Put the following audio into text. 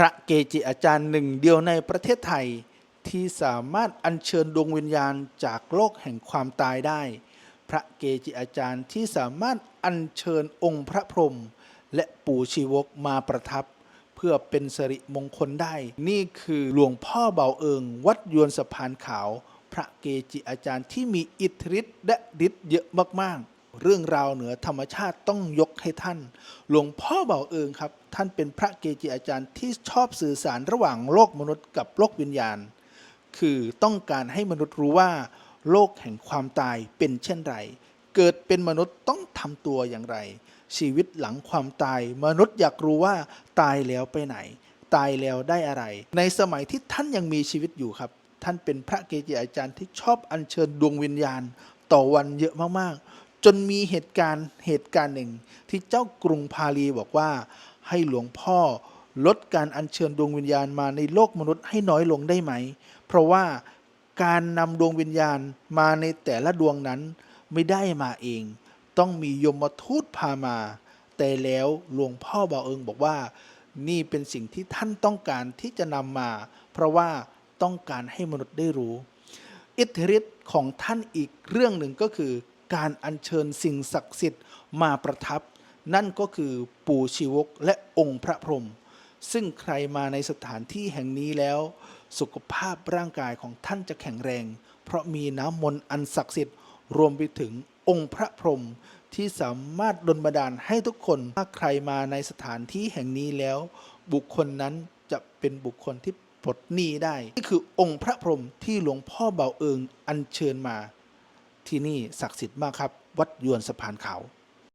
ระเกจิอาจารย์หนึ่งเดียวในประเทศไทย ที่สามารถอัญเชิญดวงวิญญาณจากโลกแห่งความตายได้ พระเกจิอาจารย์ที่สามารถอัญเชิญองค์พระพรหมและปู่ชีวกมาประทับ เพื่อเป็นสิริมงคลได้ นี่คือหลวงพ่อเบาเอิง วัดยวนสะพานขาว พระเกจิอาจารย์ที่มีอิทธิฤทธิ์และฤทธิ์เยอะมากๆ เรื่องราวเหนือธรรมชาติต้องยกให้ท่าน หลวงพ่อเบาเอิงครับ ท่านเป็นพระเกจิอาจารย์ที่ชอบสื่อสารระหว่างโลกมนุษย์กับโลกวิญญาณ คือต้องการให้มนุษย์รู้ว่า โลกแห่งความตายเป็นเช่นไร เกิดเป็นมนุษย์ต้องทำตัวอย่างไร ชีวิตหลังความตาย มนุษย์อยากรู้ว่าตายแล้วไปไหน ตายแล้วได้อะไร ในสมัยที่ท่านยังมีชีวิตอยู่ครับ ท่านเป็นพระเกจิอาจารย์ที่ชอบอัญเชิญดวงวิญญาณ ต่อวันเยอะมากๆ จนมีเหตุการณ์เหตุการณ์หนึ่ง ที่เจ้ากรุงพาลีบอกว่า ให้หลวงพ่อลดการอัญเชิญดวงวิญญาณมาในโลกมนุษย์ให้น้อยลงได้ไหม เพราะว่าการนำดวงวิญญาณมาในแต่ละดวงนั้นไม่ได้มาเอง ต้องมียมทูตพามา แต่แล้วหลวงพ่อเบาเอิงบอกว่า นี่เป็นสิ่งที่ท่านต้องการที่จะนำมา เพราะว่าต้องการให้มนุษย์ได้รู้ อิทธิฤทธิ์ของท่านอีกเรื่องหนึ่งก็คือ การอัญเชิญสิ่งศักดิ์สิทธิ์มาประทับ นั่นก็คือปู่ชีวกและองค์พระพรหมซึ่งใครมาในสถานที่แห่งนี้แล้ว สุขภาพร่างกายของท่านจะแข็งแรง เพราะมีน้ำมนต์อันศักดิ์สิทธิ์รวมไปถึงองค์พระพรหมที่สามารถดลบันดาลให้ทุกคนถ้าใครมาในสถานที่แห่งนี้แล้ว บุคคลนั้นจะเป็นบุคคลที่ปลดหนี้ได้ นี่คือองค์พระพรหมที่หลวงพ่อเบาเอิงอัญเชิญมา ที่นี่ศักดิ์สิทธิ์มากครับ วัดยวนสะพานเขา